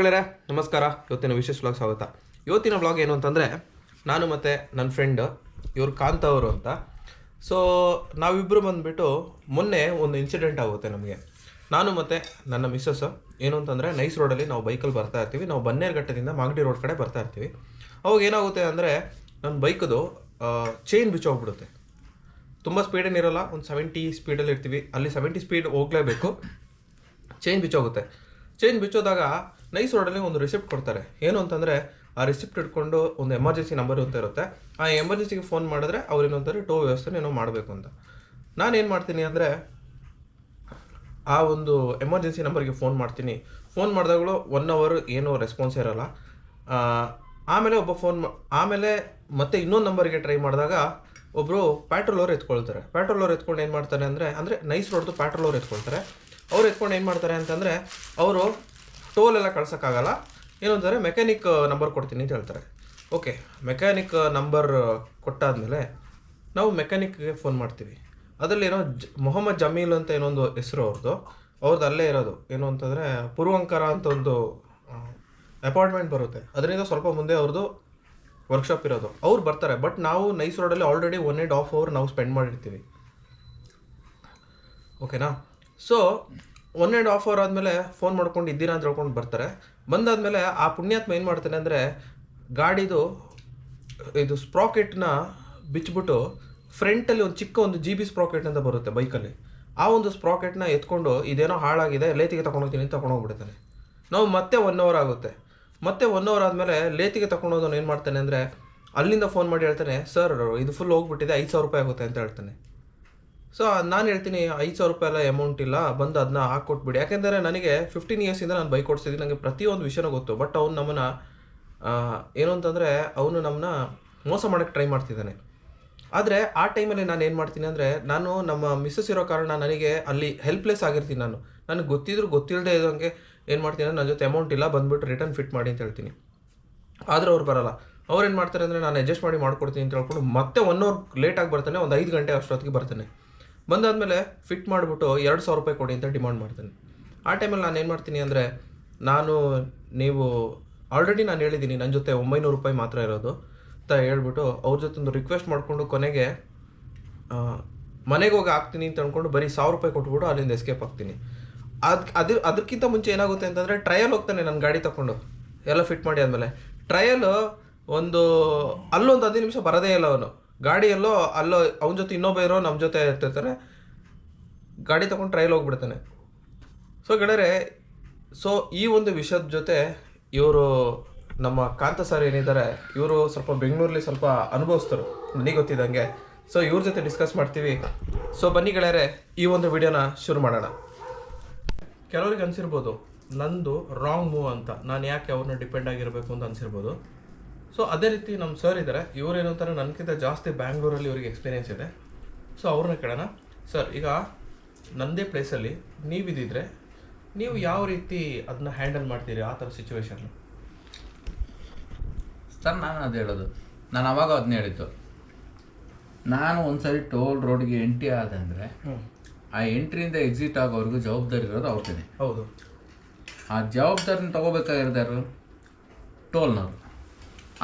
ಗೆಳೆಯರೆ ನಮಸ್ಕಾರ. ಇವತ್ತಿನ ವಿಶೇಷ ವ್ಲಾಗ್ ಸ್ವಾಗತ. ಇವತ್ತಿನ ವ್ಲಾಗ್ ಏನು ಅಂತಂದರೆ, ನಾನು ಮತ್ತು ನನ್ನ ಫ್ರೆಂಡ್ ಇವರು ಕಾಂತ ಅವರು ಅಂತ. ಸೊ ನಾವಿಬ್ಬರು ಬಂದುಬಿಟ್ಟು ಮೊನ್ನೆ ಒಂದು ಇನ್ಸಿಡೆಂಟ್ ಆಗುತ್ತೆ ನಮಗೆ. ನಾನು ಮತ್ತು ನನ್ನ ಮಿಸ್ಸಸ್ ಏನು ಅಂತಂದರೆ ನೈಸ್ ರೋಡಲ್ಲಿ ನಾವು ಬೈಕಲ್ಲಿ ಬರ್ತಾ ಇರ್ತೀವಿ. ನಾವು ಬನ್ನೇರುಘಟ್ಟದಿಂದ ಮಾಗಡಿ ರೋಡ್ ಕಡೆ ಬರ್ತಾ ಇರ್ತೀವಿ. ಅವಾಗ ಏನಾಗುತ್ತೆ ಅಂದರೆ ನನ್ನ ಬೈಕದು ಚೈನ್ ಬಿಚ್ಚೋಗ್ಬಿಡುತ್ತೆ ತುಂಬ ಸ್ಪೀಡೇನಿರಲ್ಲ ಒಂದು ಸೆವೆಂಟಿ ಸ್ಪೀಡಲ್ಲಿ ಇರ್ತೀವಿ. ಅಲ್ಲಿ ಸೆವೆಂಟಿ ಸ್ಪೀಡ್ ಹೋಗಲೇಬೇಕು. ಚೈನ್ ಬಿಚ್ಚೋಗುತ್ತೆ. ಚೈನ್ ಬಿಚ್ಚೋದಾಗ ನೈಸ್ ರೋಡಲ್ಲಿ ಒಂದು ರಿಸಿಪ್ಟ್ ಕೊಡ್ತಾರೆ. ಏನು ಅಂತಂದರೆ, ಆ ರಿಸಿಪ್ಟ್ ಇಟ್ಕೊಂಡು ಒಂದು ಎಮರ್ಜೆನ್ಸಿ ನಂಬರ್ ಅಂತ ಇರುತ್ತೆ. ಆ ಎಮರ್ಜೆನ್ಸಿಗೆ ಫೋನ್ ಮಾಡಿದ್ರೆ ಅವ್ರು ಏನು ಅಂತಾರೆ ಟೋ ವ್ಯವಸ್ಥೆ ಏನೋ ಮಾಡಬೇಕು ಅಂತ. ನಾನೇನು ಮಾಡ್ತೀನಿ ಅಂದರೆ, ಆ ಒಂದು ಎಮರ್ಜೆನ್ಸಿ ನಂಬರ್ಗೆ ಫೋನ್ ಮಾಡ್ತೀನಿ. ಫೋನ್ ಮಾಡಿದಾಗಲೂ ಒನ್ ಅವರ್ ಏನೂ ರೆಸ್ಪಾನ್ಸ್ ಇರೋಲ್ಲ. ಆಮೇಲೆ ಒಬ್ಬ ಫೋನ್ ಆಮೇಲೆ ಮತ್ತೆ ಇನ್ನೊಂದು ನಂಬರ್ಗೆ ಟ್ರೈ ಮಾಡಿದಾಗ ಒಬ್ಬರು ಪ್ಯಾಟ್ರೋಲ್ ಅವ್ರು ಎತ್ಕೊಳ್ತಾರೆ. ಪ್ಯಾಟ್ರೋಲ್ ಅವ್ರು ಎತ್ಕೊಂಡು ಏನು ಮಾಡ್ತಾರೆ ಅಂದರೆ ಅಂದರೆ ನೈಸ್ ರೋಡ್ದು ಪ್ಯಾಟ್ರೋಲ್ ಅವ್ರು ಎತ್ಕೊಳ್ತಾರೆ. ಅವ್ರು ಎತ್ಕೊಂಡು ಏನು ಮಾಡ್ತಾರೆ ಅಂತಂದರೆ, ಅವರು ಟೋಲ್ ಎಲ್ಲ ಕಳ್ಸೋಕ್ಕಾಗಲ್ಲ. ಏನು ಅಂತಾರೆ ಮೆಕ್ಯಾನಿಕ್ ನಂಬರ್ ಕೊಡ್ತೀನಿ ಅಂತ ಹೇಳ್ತಾರೆ. ಓಕೆ ಮೆಕ್ಯಾನಿಕ್ ನಂಬರ್ ಕೊಟ್ಟಾದಮೇಲೆ ನಾವು ಮೆಕ್ಯಾನಿಕ್ಗೆ ಫೋನ್ ಮಾಡ್ತೀವಿ. ಅದರಲ್ಲಿ ಏನೋ ಜ, ಮೊಹಮ್ಮದ್ ಜಮೀಲ್ ಅಂತ ಏನೊಂದು ಹೆಸರು ಅವ್ರದ್ದು ಅವ್ರದ್ದು ಅಲ್ಲೇ ಇರೋದು. ಏನು ಅಂತಂದರೆ ಪೂರ್ವಂಕರ ಅಂತ ಒಂದು ಅಪಾರ್ಟ್ಮೆಂಟ್ ಬರುತ್ತೆ. ಅದರಿಂದ ಸ್ವಲ್ಪ ಮುಂದೆ ಅವ್ರದ್ದು ವರ್ಕ್ಶಾಪ್ ಇರೋದು. ಅವ್ರು ಬರ್ತಾರೆ ಬಟ್ ನಾವು ನೈಸ್ ರೋಡಲ್ಲಿ already one and half hour ನಾವು ಸ್ಪೆಂಡ್ ಮಾಡಿರ್ತೀವಿ. ಓಕೆನಾ so one and half hour ಆದಮೇಲೆ ಫೋನ್ ಮಾಡ್ಕೊಂಡು ಇದ್ದೀರಾ ಅಂತ ಹೇಳ್ಕೊಂಡು ಬರ್ತಾರೆ. ಬಂದಾದಮೇಲೆ ಆ ಪುಣ್ಯಾತ್ಮ ಏನು ಮಾಡ್ತಾನೆ ಅಂದರೆ ಗಾಡಿದು ಇದು ಸ್ಪ್ರಾಕೆಟ್ನ ಬಿಚ್ಚಿಬಿಟ್ಟು ಫ್ರಂಟಲ್ಲಿ ಒಂದು ಚಿಕ್ಕ ಒಂದು ಜಿ ಬಿ ಸ್ಪ್ರಾಕೆಟ್ ಅಂತ ಬರುತ್ತೆ ಬೈಕಲ್ಲಿ ಆ ಒಂದು ಸ್ಪ್ರಾಕೆಟ್ನ ಎತ್ಕೊಂಡು ಇದೇನೋ ಹಾಳಾಗಿದೆ, ಲೇತಿಗೆ ತಗೊಂಡೋಗ್ತೀನಿ ಅಂತ ತಗೊಂಡೋಗ್ಬಿಡ್ತಾನೆ ನಾವು ಮತ್ತೆ ಒನ್ ಅವರ್ ಆಗುತ್ತೆ. ಮತ್ತೆ ಒನ್ ಅವರ್ ಆದಮೇಲೆ ಲೇತಿಗೆ ತಗೊಂಡೋದವನು ಏನು ಮಾಡ್ತಾನೆ ಅಂದರೆ ಅಲ್ಲಿಂದ ಫೋನ್ ಮಾಡಿ ಹೇಳ್ತಾನೆ ಸರ್ ಇದು ಫುಲ್ ಹೋಗ್ಬಿಟ್ಟಿದೆ, ಐದು ಸಾವಿರ ರೂಪಾಯಿ ಆಗುತ್ತೆ ಅಂತ ಹೇಳ್ತಾನೆ. ಸೊ ನಾನು ಹೇಳ್ತೀನಿ, ಐದು ಸಾವಿರ ರೂಪಾಯಿ ಎಲ್ಲ ಅಮೌಂಟ್ ಇಲ್ಲ, ಬಂದು ಅದನ್ನ ಹಾಕ್ಕೊಟ್ಬಿಡಿ ಯಾಕೆಂದರೆ ನನಗೆ ಫಿಫ್ಟೀನ್ ಇಯರ್ಸಿಂದ ನಾನು ಬೈಕ್ ಓಡಿಸ್ತಿದ್ದೀನಿ ನನಗೆ ಪ್ರತಿಯೊಂದು ವಿಷಯನೂ ಗೊತ್ತು. ಬಟ್ ಅವ್ನು ನಮ್ಮನ್ನು ಏನು ಅಂತಂದರೆ, ಅವನು ನಮ್ಮನ್ನ ಮೋಸ ಮಾಡೋಕ್ಕೆ ಟ್ರೈ ಮಾಡ್ತಿದ್ದಾನೆ. ಆದರೆ, ಆ ಟೈಮಲ್ಲಿ ನಾನು ಏನು ಮಾಡ್ತೀನಿ ಅಂದರೆ, ನಾನು ನಮ್ಮ ಮಿಸ್ಸಸ್ ಇರೋ ಕಾರಣ ನನಗೆ ಅಲ್ಲಿ ಹೆಲ್ಪ್ಲೆಸ್ ಆಗಿರ್ತೀನಿ ನಾನು. ನನಗೆ ಗೊತ್ತಿದ್ರು ಗೊತ್ತಿಲ್ಲದೆ ಇದ್ದಂಗೆ ಏನು ಮಾಡ್ತೀನಿ ಅಂದರೆ ನನ್ನ ಜೊತೆ ಅಮೌಂಟ್ ಇಲ್ಲ, ಬಂದುಬಿಟ್ಟು ರಿಟರ್ನ್ ಫಿಟ್ ಮಾಡಿ ಅಂತ ಹೇಳ್ತೀನಿ. ಆದರೆ ಅವ್ರು ಬರಲ್ಲ. ಅವ್ರು ಏನು ಮಾಡ್ತಾರೆ ಅಂದರೆ, ನಾನು ಅಡ್ಜಸ್ಟ್ ಮಾಡಿ ಮಾಡ್ಕೊಡ್ತೀನಿ ಅಂತ ಹೇಳ್ಕೊಂಡು ಮತ್ತೆ ಒನ್ ಅವರ್ ಲೇಟಾಗಿ ಬರ್ತಾನೆ, ಒಂದು ಐದು ಗಂಟೆ ಅಷ್ಟೊತ್ತಿಗೆ ಬರ್ತಾನೆ. ಬಂದಾದಮೇಲೆ ಫಿಟ್ ಮಾಡಿಬಿಟ್ಟು ಎರಡು ಸಾವಿರ ರೂಪಾಯಿ ಕೊಡಿ ಅಂತ ಡಿಮಾಂಡ್ ಮಾಡ್ತಾನೆ. ಆ ಟೈಮಲ್ಲಿ ನಾನು ಏನು ಮಾಡ್ತೀನಿ ಅಂದರೆ, ನಾನು ನೀವು ಆಲ್ರೆಡಿ ನಾನು ಹೇಳಿದ್ದೀನಿ ನನ್ನ ಜೊತೆ ಒಂಬೈನೂರು ರೂಪಾಯಿ ಮಾತ್ರ ಇರೋದು ಅಂತ ಹೇಳ್ಬಿಟ್ಟು ಅವ್ರ ಜೊತೆ ಒಂದು ರಿಕ್ವೆಸ್ಟ್ ಮಾಡಿಕೊಂಡು ಕೊನೆಗೆ ಮನೆಗೆ ಹೋಗಿ ಹಾಕ್ತೀನಿ ಅಂತ ಅಂದ್ಕೊಂಡು ಬರೀ ಸಾವಿರ ರೂಪಾಯಿ ಕೊಟ್ಬಿಟ್ಟು ಅಲ್ಲಿಂದ ಎಸ್ಕೇಪ್ ಆಗ್ತೀನಿ. ಅದು ಅದ್ರ ಅದಕ್ಕಿಂತ ಮುಂಚೆ ಏನಾಗುತ್ತೆ ಅಂತಂದರೆ ಟ್ರಯಲ್ ಹೋಗ್ತಾನೆ ನನ್ನ ಗಾಡಿ ತಗೊಂಡು ಎಲ್ಲ ಫಿಟ್ ಮಾಡಿ ಆದಮೇಲೆ. ಟ್ರಯಲ್ ಒಂದು, ಅಲ್ಲೊಂದು ಹದಿನೈದು ನಿಮಿಷ ಬರೋದೇ ಇಲ್ಲ ಅವನು. ಗಾಡಿಯಲ್ಲೋ, ಅಲ್ಲೋ, ಅವನ ಜೊತೆ ಇನ್ನೊಬ್ಬ ಇರೋ ನಮ್ಮ ಜೊತೆ ಇರ್ತಿರ್ತಾರೆ. ಗಾಡಿ ತಗೊಂಡು ಟ್ರೈಲ್ ಹೋಗ್ಬಿಡ್ತಾನೆ. ಸೊ ಗೆಳೆಯರೆ ಸೊ ಈ ಒಂದು ವಿಷಯದ ಜೊತೆ ಇವರು ನಮ್ಮ ಕಾಂತ ಸರ್ ಏನಿದ್ದಾರೆ, ಇವರು ಸ್ವಲ್ಪ ಬೆಂಗಳೂರಲ್ಲಿ ಸ್ವಲ್ಪ ಅನುಭವಿಸ್ತರು. ನನಗೆ ಗೊತ್ತಿದ್ದಂಗೆ. ಸೊ ಇವ್ರ ಜೊತೆ ಡಿಸ್ಕಸ್ ಮಾಡ್ತೀವಿ. ಸೊ ಬನ್ನಿ ಗೆಳೆಯರೆ, ಈ ಒಂದು ವಿಡಿಯೋನ ಶುರು ಮಾಡೋಣ. ಕೆಲವ್ರಿಗೆ ಅನಿಸಿರ್ಬೋದು, ನಂದು ರಾಂಗ್ ಮೂವ್ ಅಂತ. ನಾನು ಯಾಕೆ ಅವ್ರನ್ನ ಡಿಪೆಂಡ್ ಆಗಿರಬೇಕು ಅಂತ ಅನ್ಸಿರ್ಬೋದು. ಸೊ ಅದೇ ರೀತಿ ನಮ್ಮ ಸರ್ ಇದ್ದಾರೆ ಇವರು ಏನೋ ಥರ ನನಗಿಂತ ಜಾಸ್ತಿ ಬ್ಯಾಂಗ್ಳೂರಲ್ಲಿ ಇವರಿಗೆ ಎಕ್ಸ್ಪೀರಿಯೆನ್ಸ್ ಇದೆ. ಸೊ ಅವ್ರನ್ನ ಕೇಳೋಣ. ಸರ್ ಈಗ ನನ್ನದೇ ಪ್ಲೇಸಲ್ಲಿ ನೀವಿದ್ದಿದ್ರೆ ನೀವು ಯಾವ ರೀತಿ ಅದನ್ನ ಹ್ಯಾಂಡಲ್ ಮಾಡ್ತೀರಿ ಆ ಥರ ಸಿಚುವೇಶನ್ ಸರ್ ನಾನು ಅದು ಹೇಳೋದು. ನಾನು ಅವಾಗ ಅದನ್ನ ಹೇಳಿದ್ದು. ನಾನು ಒಂದ್ಸರಿ ಟೋಲ್ ರೋಡ್ಗೆ ಎಂಟ್ರಿ ಆದ ಅಂದರೆ ಆ ಎಂಟ್ರಿಯಿಂದ ಎಕ್ಸಿಟ್ ಆಗೋವರೆಗೂ ಜವಾಬ್ದಾರಿ ಇರೋದು ಅವ್ರದ್ದೇನೆ ಹೌದು. ಆ ಜವಾಬ್ದಾರಿನ ತಗೋಬೇಕಾಗಿರೋದು ಯಾರು? ಟೋಲ್ನವರು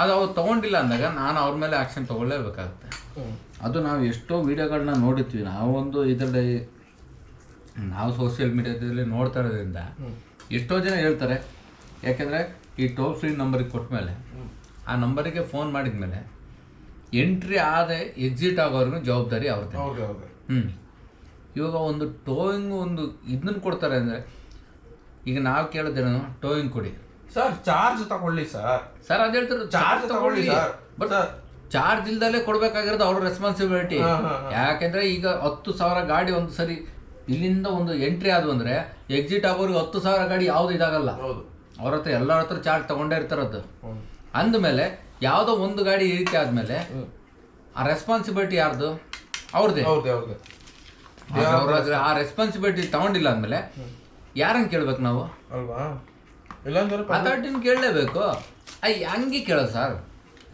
ಅದು ಅವ್ರು ತೊಗೊಂಡಿಲ್ಲ ಅಂದಾಗ ನಾನು ಅವ್ರ ಮೇಲೆ ಆ್ಯಕ್ಷನ್ ತೊಗೊಳ್ಳೇಬೇಕಾಗುತ್ತೆ. ಅದು ನಾವು ಎಷ್ಟೋ ವಿಡಿಯೋಗಳನ್ನ ನೋಡಿರ್ತೀವಿ ನಾವೊಂದು ಇದರಲ್ಲಿ ನಾವು ಸೋಷಿಯಲ್ ಮೀಡಿಯಾದಲ್ಲಿ ನೋಡ್ತಾ ಇರೋದ್ರಿಂದ ಎಷ್ಟೋ ಜನ ಹೇಳ್ತಾರೆ ಯಾಕೆಂದರೆ ಈ ಟೋಲ್ ಫ್ರೀ ನಂಬರಿಗೆ ಕೊಟ್ಮೇಲೆ ಆ ನಂಬರಿಗೆ ಫೋನ್ ಮಾಡಿದ ಮೇಲೆ ಎಂಟ್ರಿ ಆದ ಎಕ್ಸಿಟ್ ಆಗೋವರೆಗೂ ಜವಾಬ್ದಾರಿ ಅವ್ರದ್ದು. ಹ್ಞೂ ಇವಾಗ ಒಂದು ಟೋಯಿಂಗ್ ಒಂದು ಇದನ್ನ ಕೊಡ್ತಾರೆ ಅಂದರೆ ಈಗ ನಾವು ಕೇಳಿದ್ರೆ ಟೋಯಿಂಗ್ ಕೊಡಿ. ಸರ್ ಚಾರ್ಜ್ ತಗೊಳ್ಳಿ ಸರ್ ಸರ್ ಅದು ಹೇಳ್ತಾರೆ ಚಾರ್ಜ್ ತಗೊಳ್ಳಿ ಸರ್ ಬಟ್ ಚಾರ್ಜ್ ಇಲ್ದಲೇ ಕೊಡ್ಬೇಕಾಗಿರೋದು ಅವ್ರ ರೆಸ್ಪಾನ್ಸಿಬಿಲಿಟಿ ಯಾಕೆಂದ್ರೆ ಈಗ ಹತ್ತು ಸಾವಿರ ಗಾಡಿ ಒಂದು ಸರಿ ಇಲ್ಲಿಂದ ಒಂದು ಎಂಟ್ರಿ ಆದ್ವು ಅಂದ್ರೆ ಎಕ್ಸಿಟ್ ಆಗೋರಿಗೆ ಹತ್ತು ಸಾವಿರ ಗಾಡಿ ಯಾವ್ದು ಇದಾಗಲ್ಲ. ಹೌದು. ಅವ್ರ ಹತ್ರ ಎಲ್ಲರ ಹತ್ರ ಚಾರ್ಜ್ ತಗೊಂಡೇ ಇರ್ತಾರದ್ದು ಅಂದಮೇಲೆ ಯಾವುದೋ ಒಂದು ಗಾಡಿ ಈ ರೀತಿ ಆದ್ಮೇಲೆ ಆ ರೆಸ್ಪಾನ್ಸಿಬಿಲಿಟಿ ಯಾರ್ದು? ಅವ್ರದ್ದೇ ಹೌದು ಹೌದು ಅವ್ರ ಆ ರೆಸ್ಪಾನ್ಸಿಬಿಲಿಟಿ ತಗೊಂಡಿಲ್ಲ ಅಂದಮೇಲೆ ಯಾರನ್ನ ಕೇಳ್ಬೇಕು ನಾವು? ಅಲ್ವಾ? ಇಲ್ಲಾಂದ್ರೆ ಕೇಳಲೇಬೇಕು. ಅಯ್ಯ ಹಂಗೆ ಕೇಳೋ ಸರ್.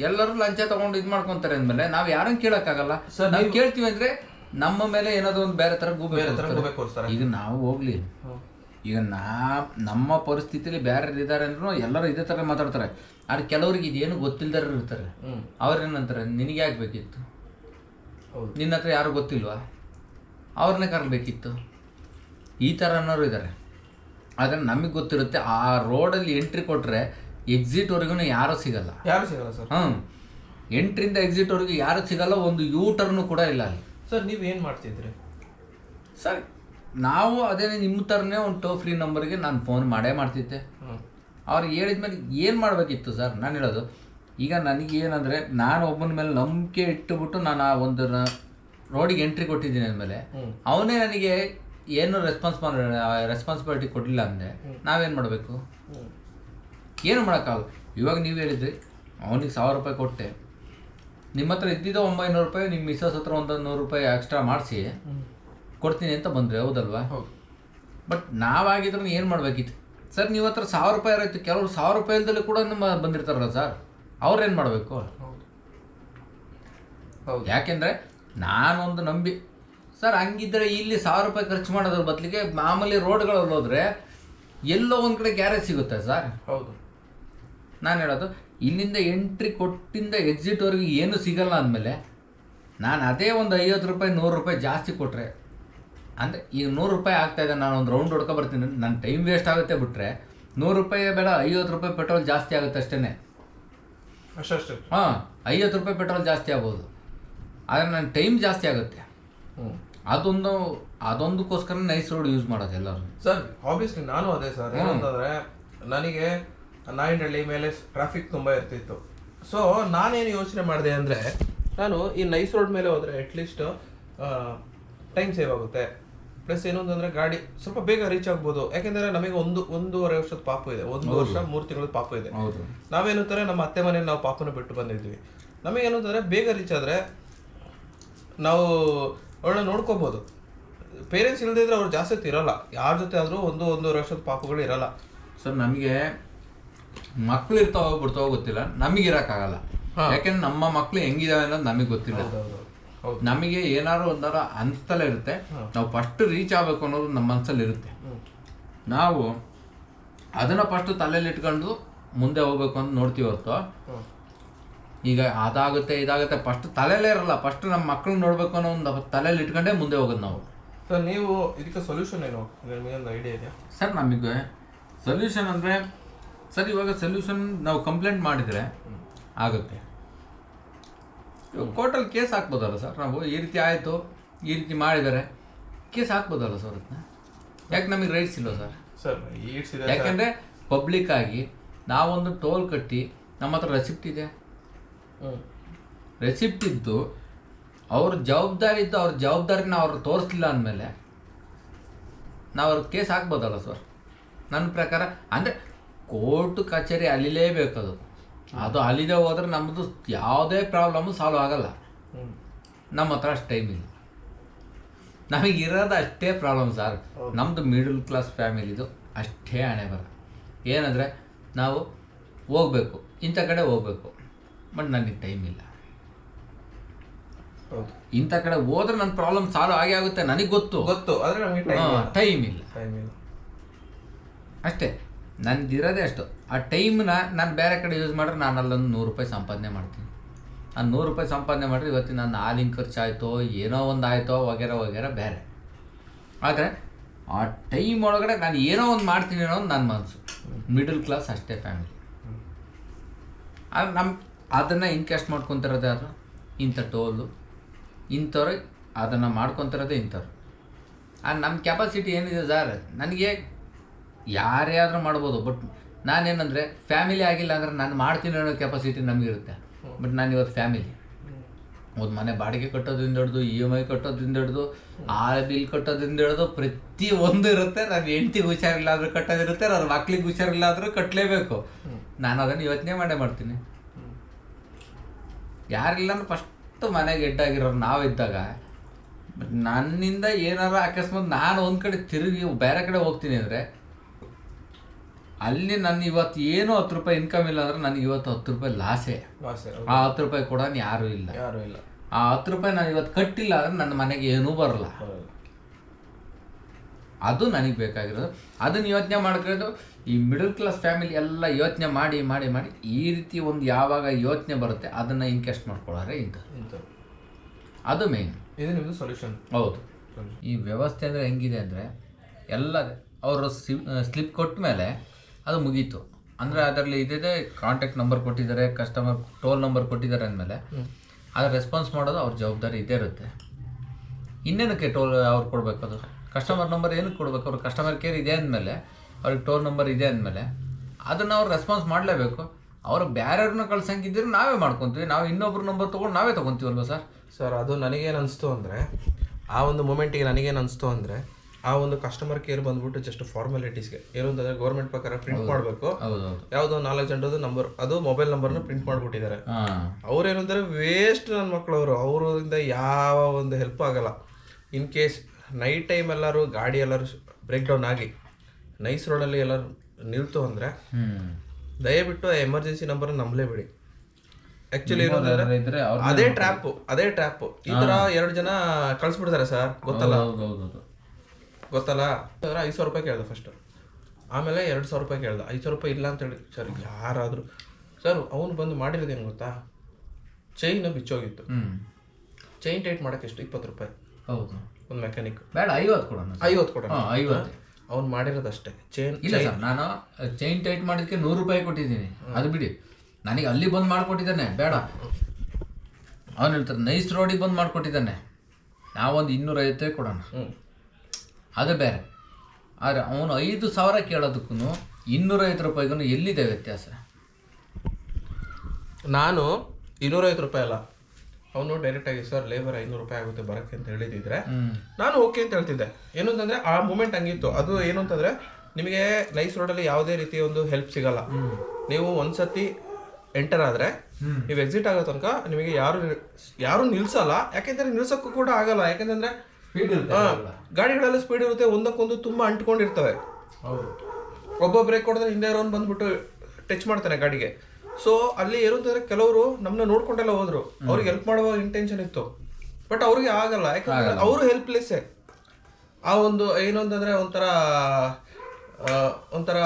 ಎಲ್ಲರೂ ಲಂಚ ತಗೊಂಡು ಇದು ಮಾಡ್ಕೊಂತಾರೆ ಅಂದಮೇಲೆ ನಾವು ಯಾರನ್ನು ಕೇಳೋಕ್ಕಾಗಲ್ಲ. ಸರ್ ನಾವು ಕೇಳ್ತೀವಿ ಅಂದ್ರೆ ನಮ್ಮ ಮೇಲೆ ಏನಾದ್ರು ಒಂದು ಬೇರೆ ತರ ಗೂಬೆ ಬೇರೆ. ಗೂಬೆ. ಈಗ ನಾವು ಹೋಗ್ಲಿ. ಈಗ ನಾ ನಮ್ಮ ಪರಿಸ್ಥಿತಿಲಿ ಬೇರೆ ಇದ್ದಾರೆ ಅಂದ್ರೂ ಎಲ್ಲರೂ ಇದೇ ಥರ ಮಾತಾಡ್ತಾರೆ. ಆದ್ರೆ ಕೆಲವ್ರಿಗೆ ಇದೇನು ಗೊತ್ತಿಲ್ದಾರ ಇರ್ತಾರೆ. ಅವ್ರೇನಂತಾರೆ ನಿನಗೆ ಯಾಕೆ ಬೇಕಿತ್ತು? ನಿನ್ನ ಹತ್ರ ಯಾರು ಗೊತ್ತಿಲ್ವಾ? ಅವ್ರನ್ನೇ ಕರ್ಬೇಕಿತ್ತು. ಈ ಥರ ಅನ್ನೋರು ಇದ್ದಾರೆ ಆದರೆ ನಮಗೆ ಗೊತ್ತಿರುತ್ತೆ ಆ ರೋಡಲ್ಲಿ ಎಂಟ್ರಿ ಕೊಟ್ಟರೆ ಎಕ್ಸಿಟ್ವರೆಗೂ ಯಾರೂ ಸಿಗಲ್ಲ. ಯಾರು ಸಿಗಲ್ಲ ಸರ್. ಹ್ಞೂ ಎಂಟ್ರಿಂದ ಎಕ್ಸಿಟ್ವರೆಗೂ ಯಾರೂ ಸಿಗಲ್ಲ ಒಂದು ಯೂ ಟರ್ನು ಕೂಡ ಇಲ್ಲ ಅಲ್ಲಿ. ಸರ್ ನೀವು ಏನು ಮಾಡ್ತಿದ್ರಿ? ಸರ್ ನಾವು ಅದೇ ನಿಮ್ಮ ಥರನೇ ಒಂದು ಟೋ ಫ್ರೀ ನಂಬರ್ಗೆ ನಾನು ಫೋನ್ ಮಾಡೇ ಮಾಡ್ತಿದ್ದೆ. ಅವ್ರು ಹೇಳಿದ ಮೇಲೆ ಏನು ಮಾಡಬೇಕಿತ್ತು ಸರ್? ನಾನು ಹೇಳೋದು ಈಗ ನನಗೆ ಏನಂದರೆ ನಾನು ಒಬ್ಬನ ಮೇಲೆ ನಂಬಿಕೆ ಇಟ್ಟುಬಿಟ್ಟು ನಾನು ಆ ಒಂದು ರೋಡಿಗೆ ಎಂಟ್ರಿ ಕೊಟ್ಟಿದ್ದೀನಿ ಅಂದಮೇಲೆ. ಅವನೇ ನನಗೆ ಏನು ರೆಸ್ಪಾನ್ಸ್ ರೆಸ್ಪಾನ್ಸಿಬಿಲಿಟಿ ಕೊಡಲಿಲ್ಲ ಅಂದರೆ ನಾವೇನು ಮಾಡಬೇಕು? ಏನು ಮಾಡೋಕ್ಕಾಗಲ್ಲ. ಇವಾಗ ನೀವು ಹೇಳಿದ್ರಿ ಅವನಿಗೆ ಸಾವಿರ ರೂಪಾಯಿ ಕೊಟ್ಟೆ. ನಿಮ್ಮ ಹತ್ರ ಇದ್ದಿದ್ದ ಒಂಬೈನೂರು ರೂಪಾಯಿ ನಿಮ್ಮ ಮಿಸಸ್ ಹತ್ರ ಒಂದು ನೂರು ರೂಪಾಯಿ ಎಕ್ಸ್ಟ್ರಾ ಮಾಡಿಸಿ. ಕೊಡ್ತೀನಿ ಅಂತ ಬಂದರೆ ಹೌದಲ್ವಾ? ಹೌದು. ಬಟ್ ನಾವಾಗಿದ್ರೂ ಏನು ಮಾಡಬೇಕಿತ್ತು? ಸರ್ ನೀವು ಹತ್ರ ಸಾವಿರ ರೂಪಾಯಿ ಇರೋಯ್ತು ಕೆಲವರು ಸಾವಿರ ರೂಪಾಯಿ ಇಲ್ದಲ್ಲೇ ಕೂಡ ನಮ್ಮ ಬಂದಿರ್ತಾರಲ್ಲ ಸರ್. ಅವ್ರೇನು ಮಾಡಬೇಕು? ಯಾಕೆಂದರೆ ನಾನೊಂದು ನಂಬಿ ಸರ್ ಹಂಗಿದ್ರೆ ಇಲ್ಲಿ ಸಾವಿರ ರೂಪಾಯಿ ಖರ್ಚು ಮಾಡೋದ್ರ ಬದಲಿಗೆ ಮಾಮೂಲಿ ರೋಡ್ಗಳಲ್ಲಿ ಹೋದರೆ ಎಲ್ಲೋ ಒಂದು ಕಡೆ ಗ್ಯಾರೇಜ್ ಸಿಗುತ್ತೆ ಸರ್. ಹೌದು. ನಾನು ಹೇಳೋದು ಇಲ್ಲಿಂದ ಎಂಟ್ರಿ ಕೊಟ್ಟಿಂದ ಎಕ್ಸಿಟ್ವರೆಗೆ ಏನು ಸಿಗಲ್ಲ ಅಂದಮೇಲೆ ನಾನು ಅದೇ ಒಂದು ಐವತ್ತು ರೂಪಾಯಿ ನೂರು ರೂಪಾಯಿ ಜಾಸ್ತಿ ಕೊಟ್ಟರೆ ಅಂದರೆ ಈಗ ನೂರು ರೂಪಾಯಿ ಆಗ್ತಾ ಇದೆ ನಾನು ಒಂದು ರೌಂಡ್ ಹೊಡ್ಕೊ ಬರ್ತೀನಿ ನನ್ನ ಟೈಮ್ ವೇಸ್ಟ್ ಆಗುತ್ತೆ ಬಿಟ್ಟರೆ ನೂರು ರೂಪಾಯಿ ಬೇಡ ಐವತ್ತು ರೂಪಾಯಿ ಪೆಟ್ರೋಲ್ ಜಾಸ್ತಿ ಆಗುತ್ತೆ ಅಷ್ಟೇ ಅಷ್ಟೇ ಹಾಂ ಐವತ್ತು ರೂಪಾಯಿ ಪೆಟ್ರೋಲ್ ಜಾಸ್ತಿ ಆಗ್ಬೋದು. ಆದರೆ ನನ್ನ ಟೈಮ್ ಜಾಸ್ತಿ ಆಗುತ್ತೆ. ಹ್ಮ್. ಅದೊಂದು ಅದೊಂದಕ್ಕೋಸ್ಕರ ನೈಸ್ ರೋಡ್ ಯೂಸ್ ಮಾಡೋದು ಎಲ್ಲರೂ ಸರ್ ಆಬ್ವಿಯಸ್ಲಿ ನಾನು ಅದೇ ಸರ್. ಏನಂತಂದ್ರೆ ನನಗೆ ನಾಯಿನಹಳ್ಳಿ ಮೇಲೆ ಟ್ರಾಫಿಕ್ ತುಂಬ ಇರ್ತಿತ್ತು. ಸೊ ನಾನೇನು ಯೋಚನೆ ಮಾಡಿದೆ ಅಂದರೆ ನಾನು ಈ ನೈಸ್ ರೋಡ್ ಮೇಲೆ ಹೋದರೆ ಅಟ್ಲೀಸ್ಟ್ ಟೈಮ್ ಸೇವ್ ಆಗುತ್ತೆ. ಪ್ಲಸ್ ಏನು ಅಂತಂದ್ರೆ ಗಾಡಿ ಸ್ವಲ್ಪ ಬೇಗ ರೀಚ್ ಆಗ್ಬೋದು. ಯಾಕೆಂದ್ರೆ ನಮಗೆ ಒಂದು ಒಂದೂವರೆ ವರ್ಷದ ಪಾಪು ಇದೆ. ಒಂದು ವರ್ಷ ಮೂರು ತಿಂಗಳ ಪಾಪು ಇದೆ. ಹೌದು. ನಾವೇನಂತಾರೆ ನಮ್ಮ ಅತ್ತೆ ಮನೆಯಲ್ಲಿ ನಾವು ಪಾಪನ ಬಿಟ್ಟು ಬಂದಿದ್ವಿ. ನಮಗೇನು ಅಂತಂದರೆ ಬೇಗ ರೀಚ್ ಆದರೆ ನಾವು ಅವಳನ್ನ ನೋಡ್ಕೋಬೋದು. ಪೇರೆಂಟ್ಸ್ ಇಲ್ಲದೇ ಇದ್ರೆ ಅವ್ರು ಜಾಸ್ತಿ ಇರಲ್ಲ. ಯಾರ ಜೊತೆ ಆದರೂ ಒಂದು ಒಂದು ವರ್ಷದ ಪಾಪಗಳು ಇರಲ್ಲ. ಸರ್ ನಮಗೆ ಮಕ್ಳು ಇರ್ತಾವ ಬಿಡ್ತಾವೋ ಗೊತ್ತಿಲ್ಲ. ನಮಗೆ ಇರೋಕ್ಕಾಗಲ್ಲ ಯಾಕೆಂದ್ರೆ ನಮ್ಮ ಮಕ್ಳು ಹೆಂಗಿದಾವೆ ಅನ್ನೋದು ನಮಗೆ ಗೊತ್ತಿಲ್ಲ. ಹೌದು ನಮಗೆ ಏನಾದ್ರು ಒಂಥರ ಅನ್ಸ್ತಲೇ ಇರುತ್ತೆ. ನಾವು ಫಸ್ಟ್ ರೀಚ್ ಆಗಬೇಕು ಅನ್ನೋದು ನಮ್ಮ ಮನಸ್ಸಲ್ಲಿ ಇರುತ್ತೆ. ನಾವು ಅದನ್ನ ಫಸ್ಟ್ ತಲೆಯಲ್ಲಿ ಇಟ್ಕೊಂಡು ಮುಂದೆ ಹೋಗ್ಬೇಕು ಅಂತ ನೋಡ್ತೀವಿ ಹೊರತು. ಈಗ ಅದಾಗುತ್ತೆ ಇದಾಗುತ್ತೆ. ಫಸ್ಟ್ ತಲೆಯಲ್ಲೇ ಇರಲ್ಲ. ಫಸ್ಟ್ ನಮ್ಮ ಮಕ್ಳನ್ನ ನೋಡ್ಬೇಕು ಅನ್ನೋ ಒಂದು ತಲೆಯಲ್ಲಿ ಇಟ್ಕೊಂಡೇ ಮುಂದೆ ಹೋಗೋದು ನಾವು. ಸರ್ ನೀವು ಇದಕ್ಕೆ ಸೊಲ್ಯೂಷನ್ ಏನು? ನಿಮಗೆ ಒಂದು ಐಡಿಯಾ ಇದೆ ಸರ್ ನಮಗೆ ಸೊಲ್ಯೂಷನ್ ಅಂದರೆ ಸರ್ ಇವಾಗ ಸೊಲ್ಯೂಷನ್ ನಾವು ಕಂಪ್ಲೇಂಟ್ ಮಾಡಿದರೆ ಆಗುತ್ತೆ. ಕೋರ್ಟಲ್ಲಿ ಕೇಸ್ ಹಾಕ್ಬೋದಲ್ಲ ಸರ್ ನಾವು ಈ ರೀತಿ ಆಯಿತು ಈ ರೀತಿ ಮಾಡಿದರೆ ಕೇಸ್ ಹಾಕ್ಬೋದಲ್ಲ ಸರ್ ಅದನ್ನ? ಯಾಕೆ ನಮಗೆ ರೈಟ್ಸ್ ಇಲ್ಲ ಸರ್ ಸರ್ ಯಾಕೆಂದರೆ ಪಬ್ಲಿಕ್ ಆಗಿ ನಾವೊಂದು ಟೋಲ್ ಕಟ್ಟಿ ನಮ್ಮ ಹತ್ರ ರೆಸಿಪ್ಟ್ ಇದೆ. ರೆಸಿಪ್ಟ್ ಇದ್ದು ಅವ್ರ ಜವಾಬ್ದಾರಿ ಇದ್ದು ಅವ್ರ ಜವಾಬ್ದಾರಿನ ಅವ್ರು ತೋರಿಸ್ಲಿಲ್ಲ ಅಂದಮೇಲೆ ನಾವು ಅವ್ರ ಕೇಸ್ ಹಾಕ್ಬೋದಲ್ಲ ಸರ್ ನನ್ನ ಪ್ರಕಾರ ಅಂದರೆ ಕೋರ್ಟ್ ಕಚೇರಿ ಅಲ್ಲಿಲೇಬೇಕು ಅದು ಅದು ಅಲ್ಲಿದೆ ಹೋದ್ರೆ ನಮ್ಮದು ಯಾವುದೇ ಪ್ರಾಬ್ಲಮ್ಮು ಸಾಲ್ವ್ ಆಗಲ್ಲ. ನಮ್ಮ ಹತ್ರ ಅಷ್ಟು ಟೈಮ್ ಇಲ್ಲ. ನಮಗೆ ಇರೋದು ಅಷ್ಟೇ ಪ್ರಾಬ್ಲಮ್ ಸರ್ ನಮ್ಮದು ಮಿಡಲ್ ಕ್ಲಾಸ್ ಫ್ಯಾಮಿಲಿದು ಅಷ್ಟೇ ಹಣೆ ಬರ. ಏನಂದರೆ ನಾವು ಹೋಗ್ಬೇಕು ಇಂಥ ಕಡೆ ಹೋಗ್ಬೇಕು. ಬಟ್ ನನಗೆ ಟೈಮ್ ಇಲ್ಲ ಇಂಥ ಕಡೆ ಹೋದ್ರೆ ನನ್ನ ಪ್ರಾಬ್ಲಮ್ ಸಾಲ್ವ್ ಆಗೇ ಆಗುತ್ತೆ ನನಗೆ ಗೊತ್ತು. ಗೊತ್ತು ಆದರೆ ನಮಗೆ ಟೈಮ್ ಇಲ್ಲ. ಟೈಮ್ ಇಲ್ಲ. ಟೈಮ್ ಅಷ್ಟೇ ನಂದಿರೋದೇ ಅಷ್ಟು. ಆ ಟೈಮ್ನ ನಾನು ಬೇರೆ ಕಡೆ ಯೂಸ್ ಮಾಡಿದ್ರೆ ನಾನು ಅಲ್ಲೊಂದು ನೂರು ರೂಪಾಯಿ ಸಂಪಾದನೆ ಮಾಡ್ತೀನಿ. ಆ ನೂರು ರೂಪಾಯಿ ಸಂಪಾದನೆ ಮಾಡಿದ್ರೆ ಇವತ್ತಿನ ನನ್ನ ಹಾಲಿನ ಖರ್ಚಾಯಿತೋ ಏನೋ ಒಂದು ಆಯಿತೋ ವಗೇರ ವಗೇರ ಬೇರೆ. ಆದರೆ ಆ ಟೈಮ್ ಒಳಗಡೆ ನಾನು ಏನೋ ಒಂದು ಮಾಡ್ತೀನಿ ಅನ್ನೋದು ನನ್ನ ಮನಸ್ಸು ಮಿಡಲ್ ಕ್ಲಾಸ್ ಅಷ್ಟೇ ಫ್ಯಾಮಿಲಿ ನಮ್ಮ ಅದನ್ನು ಇನ್ಕ್ಯಾಸ್ಟ್ ಮಾಡ್ಕೊತಿರೋದು ಯಾರು ಇಂಥ ಟೋಲು ಇಂಥವ್ರು ಅದನ್ನು ಮಾಡ್ಕೊತಿರೋದೇ ಇಂಥವ್ರು. ಆ ನಮ್ಮ ಕೆಪಾಸಿಟಿ ಏನಿದೆ ಸರ್ ನನಗೆ ಯಾರೇ ಆದರೂ ಮಾಡ್ಬೋದು ಬಟ್ ನಾನೇನಂದರೆ ಫ್ಯಾಮಿಲಿ ಆಗಿಲ್ಲ ಅಂದ್ರೆ ನಾನು ಮಾಡ್ತೀನಿ ಅನ್ನೋ ಕೆಪಾಸಿಟಿ ನಮಗಿರುತ್ತೆ. ಬಟ್ ನಾನು ಇವತ್ತು ಫ್ಯಾಮಿಲಿ ಒಂದು ಮನೆ ಬಾಡಿಗೆ ಕಟ್ಟೋದ್ರಿಂದ ಹಿಡ್ದು ಇ ಎಂ ಐ ಕಟ್ಟೋದ್ರಿಂದ ಹಿಡ್ದು ಆ ಬಿಲ್ ಕಟ್ಟೋದ್ರಿಂದ ಹಿಡ್ದು ಪ್ರತಿ ಒಂದು ಇರುತ್ತೆ. ನನ್ನ ಹೆಂಡ್ತಿಗೆ ಹುಷಾರಿಲ್ಲ ಆದರೂ ಕಟ್ಟೋದಿರುತ್ತೆ ನನ್ನ ಮಕ್ಳಿಗೆ ಹುಷಾರಿಲ್ಲ ಆದರೂ ಕಟ್ಟಲೇಬೇಕು ನಾನು ಅದನ್ನು ಯೋಚನೆ ಮಾಡೇ ಮಾಡ್ತೀನಿ. ಯಾರಿಲ್ಲ ಫಸ್ಟ್ ಮನೆಗೆ ಎಡ್ಡಾಗಿರೋರು ನಾವಿದ್ದಾಗ ನನ್ನಿಂದ ಏನಾರ ಅಕಸ್ಮಾತ್ ನಾನು ಒಂದು ಕಡೆ ತಿರುಗಿ ಬೇರೆ ಕಡೆ ಹೋಗ್ತೀನಿ ಅಂದರೆ ಅಲ್ಲಿ ನನ್ನ ಇವತ್ತು ಏನೋ ಹತ್ತು ರೂಪಾಯಿ ಇನ್ಕಮ್ ಇಲ್ಲ ಅಂದ್ರೆ ನನಗೆ ಇವತ್ತು ಹತ್ತು ರೂಪಾಯಿ ಲಾಸೇ. ಆ ಹತ್ತು ರೂಪಾಯಿ ಕೂಡ ಯಾರೂ ಇಲ್ಲ. ಯಾರು ಇಲ್ಲ. ಆ ಹತ್ತು ರೂಪಾಯಿ ನಾನು ಇವತ್ತು ಕಟ್ಟಿಲ್ಲ ಅಂದ್ರೆ ನನ್ನ ಮನೆಗೆ ಏನೂ ಬರಲ್ಲ. ಅದು ನನಗೆ ಬೇಕಾಗಿರೋದು. ಅದನ್ನು ಯೋಚನೆ ಮಾಡ್ಕೊಳ್ಳೋದು ಈ ಮಿಡಲ್ ಕ್ಲಾಸ್ ಫ್ಯಾಮಿಲಿ ಎಲ್ಲ ಯೋಚನೆ ಮಾಡಿ ಮಾಡಿ ಮಾಡಿ ಈ ರೀತಿ ಒಂದು ಯಾವಾಗ ಯೋಚನೆ ಬರುತ್ತೆ ಅದನ್ನು ಇನ್ಕೆಸ್ಟ್ ಮಾಡ್ಕೊಳ್ಳೋರೆ ಇಂಥ ಅದು ಮೇನ್ ಇದು ನಿಮ್ಮದು ಸೊಲ್ಯೂಷನ್ ಹೌದು. ಈ ವ್ಯವಸ್ಥೆ ಅಂದರೆ ಹೆಂಗಿದೆ ಅಂದರೆ ಎಲ್ಲ ಅವರು ಸ್ಲಿಪ್ ಕೊಟ್ಟ ಮೇಲೆ ಅದು ಮುಗೀತು. ಅಂದರೆ ಅದರಲ್ಲಿ ಇದೇ ಕಾಂಟ್ಯಾಕ್ಟ್ ನಂಬರ್ ಕೊಟ್ಟಿದ್ದಾರೆ ಕಸ್ಟಮರ್ ಟೋಲ್ ನಂಬರ್ ಕೊಟ್ಟಿದ್ದಾರೆ ಅಂದಮೇಲೆ ಅದು ರೆಸ್ಪಾನ್ಸ್ ಮಾಡೋದು ಅವ್ರ ಜವಾಬ್ದಾರಿ ಇದೇ ಇರುತ್ತೆ. ಇನ್ನೇನಕ್ಕೆ ಟೋಲ್ ಅವ್ರು ಕೊಡಬೇಕು ಅದು? ಕಸ್ಟಮರ್ ನಂಬರ್ ಏನಕ್ಕೆ ಕೊಡಬೇಕು? ಅವ್ರ ಕಸ್ಟಮರ್ ಕೇರ್ ಇದೆ ಅಂದಮೇಲೆ ಅವ್ರಿಗೆ ಟೋಲ್ ನಂಬರ್ ಇದೆ ಅಂದಮೇಲೆ ಅದನ್ನು ಅವ್ರು ರೆಸ್ಪಾನ್ಸ್ ಮಾಡಲೇಬೇಕು. ಅವ್ರು ಬೇರೆಯವ್ರನ್ನ ಕಳ್ಸಂಗಿದ್ದರೆ ನಾವೇ ಮಾಡ್ಕೊತೀವಿ. ನಾವು ಇನ್ನೊಬ್ರು ನಂಬರ್ ತೊಗೊಂಡು ನಾವೇ ತೊಗೊತೀವಲ್ವ ಸರ್? ಸರ್ ಅದು ನನಗೇನು ಅನಿಸ್ತು ಅಂದರೆ ಆ ಒಂದು ಮೂಮೆಂಟಿಗೆ ನನಗೇನು ಅನಿಸ್ತು ಅಂದರೆ ಆ ಒಂದು ಕಸ್ಟಮರ್ ಕೇರ್ ಬಂದ್ಬಿಟ್ಟು ಜಸ್ಟ್ ಫಾರ್ಮಾಲಿಟೀಸ್ಗೆ ಏನು ಅಂತಂದರೆ ಗೌರ್ಮೆಂಟ್ ಪ್ರಕಾರ ಪ್ರಿಂಟ್ ಮಾಡಬೇಕು. ಯಾವುದೋ ನಾಲ್ಕು ಜನರದ್ದು ನಂಬರ್ ಅದು ಮೊಬೈಲ್ ನಂಬರ್ನ ಪ್ರಿಂಟ್ ಮಾಡಿಬಿಟ್ಟಿದ್ದಾರೆ. ಅವ್ರೇನಂದ್ರೆ ವೇಸ್ಟ್ ನನ್ನ ಮಕ್ಕಳವರು ಅವರಿಂದ ಯಾವ ಒಂದು ಹೆಲ್ಪ್ ಆಗಲ್ಲ. ಇನ್ ಕೇಸ್ ನೈಟ್ ಟೈಮ್ ಎಲ್ಲರೂ ಗಾಡಿ ಎಲ್ಲರೂ ಬ್ರೇಕ್ ಡೌನ್ ಆಗಿ ನೈಸ್ ರೋಡಲ್ಲಿ ಎಲ್ಲರೂ ನಿಲ್ತು ಅಂದರೆ ದಯವಿಟ್ಟು ಎಮರ್ಜೆನ್ಸಿ ನಂಬರ್ ಏನಂದ್ರೆ ಇದ್ರೆ ಅವ್ರ ಅದೇ ಟ್ರ್ಯಾಪ್ ಅದೇ ಟ್ರ್ಯಾಪ್ ಈ ತರ ಎರಡು ಜನ ಕಳ್ಸ್ಬಿಡ್ತಾರೆ ಸರ್ ಗೊತ್ತಲ್ಲ? ಗೊತ್ತಲ್ಲ? ಐದು ಸಾವಿರ ರೂಪಾಯಿ ಕೇಳ್ದೆ ಫಸ್ಟ್ ಆಮೇಲೆ ಎರಡು ಸಾವಿರ ರೂಪಾಯಿ ಕೇಳ್ದೆ. ಐದು ಸಾವಿರ ರೂಪಾಯಿ ಇಲ್ಲ ಅಂತ ಹೇಳಿ ಸರ್ ಯಾರಾದರೂ. ಸರ್ ಅವನು ಬಂದು ಮಾಡಿರೋದೇನು ಗೊತ್ತಾ? ಚೈನ್ ಬಿಚ್ಚೋಗಿತ್ತು. ಚೈನ್ ಟೈಟ್ ಮಾಡಕ್ಕೆ ಎಷ್ಟು? ಇಪ್ಪತ್ತು ರೂಪಾಯಿ. ಹೌದು. ಒಂದು ಮೆಕ್ಯಾನಿಕ್ ಬೇಡ ಐವತ್ತು ಕೊಡೋಣ. ಐವತ್ತು ಕೊಡೋಣ ಐವತ್ತು. ಅವ್ನು ಮಾಡಿರೋದಷ್ಟೇ. ಚೈನ್ ಇಲ್ಲ ಸರ್ ನಾನು ಚೈನ್ ಟೈಟ್ ಮಾಡೋದಕ್ಕೆ ನೂರು ರೂಪಾಯಿ ಕೊಟ್ಟಿದ್ದೀನಿ. ಅದು ಬಿಡಿ. ನನಗೆ ಅಲ್ಲಿ ಬಂದು ಮಾಡಿಕೊಟ್ಟಿದ್ದಾನೆ ಬೇಡ. ಅವನು ಹೇಳ್ತಾರೆ ನೈಸ್ ರೋಡಿಗೆ ಬಂದು ಮಾಡಿಕೊಟ್ಟಿದ್ದಾನೆ. ನಾವೊಂದು ಇನ್ನೂರೈವತ್ತೇ ಕೊಡೋಣ. ಹ್ಞೂ ಅದು ಬೇರೆ. ಆದರೆ ಅವನು ಐದು ಸಾವಿರ ಕೇಳೋದಕ್ಕೂ ಇನ್ನೂರೈವತ್ತು ರೂಪಾಯಿಗೂ ಎಲ್ಲಿದೆ ವ್ಯತ್ಯಾಸ? ನಾನು ಇನ್ನೂರೈವತ್ತು ರೂಪಾಯಿ ಅಲ್ಲ. ಅವನು ಡೈರೆಕ್ಟ್ ಆಗಿ ಸರ್ ಲೇಬರ್ ಐನೂರು ರೂಪಾಯಿ ಆಗುತ್ತೆ ಬರಕ್ಕೆ ಅಂತ ಹೇಳಿದಿದ್ರೆ ನಾನು ಓಕೆ ಅಂತ ಹೇಳ್ತಿದ್ದೆ. ಏನು ಅಂತಂದ್ರೆ ಆ ಮೂಮೆಂಟ್ ಹಂಗಿತ್ತು. ಅದು ಏನು ಅಂತಂದ್ರೆ ನಿಮಗೆ ನೈಸ್ ರೋಡಲ್ಲಿ ಯಾವುದೇ ರೀತಿಯ ಒಂದು ಹೆಲ್ಪ್ ಸಿಗಲ್ಲ. ನೀವು ಒಂದ್ಸತಿ ಎಂಟರ್ ಆದ್ರೆ ನೀವು ಎಕ್ಸಿಟ್ ಆಗೋ ತನಕ ನಿಮಗೆ ಯಾರು ಯಾರು ನಿಲ್ಸಲ್ಲ. ಯಾಕೆಂದ್ರೆ ನಿಲ್ಸಕ್ಕೂ ಕೂಡ ಆಗಲ್ಲ. ಯಾಕೆಂತಂದ್ರೆ ಆ, ಗಾಡಿಗಳೆಲ್ಲ ಸ್ಪೀಡ್ ಇರುತ್ತೆ ಒಂದಕ್ಕೊಂದು ತುಂಬಾ ಅಂಟ್ಕೊಂಡಿರ್ತವೆ. ಹೌದು. ಒಬ್ಬ ಬ್ರೇಕ್ ಹೊಡೆದ್ರೆ ಹಿಂದೆ ಇರೋನ್ ಬಂದ್ಬಿಟ್ಟು ಟಚ್ ಮಾಡ್ತಾನೆ ಗಾಡಿಗೆ. ಸೊ ಅಲ್ಲಿ ಏನು ಅಂತಂದ್ರೆ ಕೆಲವರು ನಮ್ಮನ್ನ ನೋಡ್ಕೊಂಡೆಲ್ಲ ಹೋದ್ರು. ಅವ್ರಿಗೆ ಹೆಲ್ಪ್ ಮಾಡುವ ಇಂಟೆನ್ಷನ್ ಇತ್ತು. ಬಟ್ ಅವ್ರಿಗೆ ಆಗಲ್ಲ. ಯಾಕಂದ್ರೆ ಅವರು ಹೆಲ್ಪ್ಲೆಸ್ಸೇ ಆ ಒಂದು ಏನು ಅಂತಂದ್ರೆ ಒಂಥರ ಒಂಥರ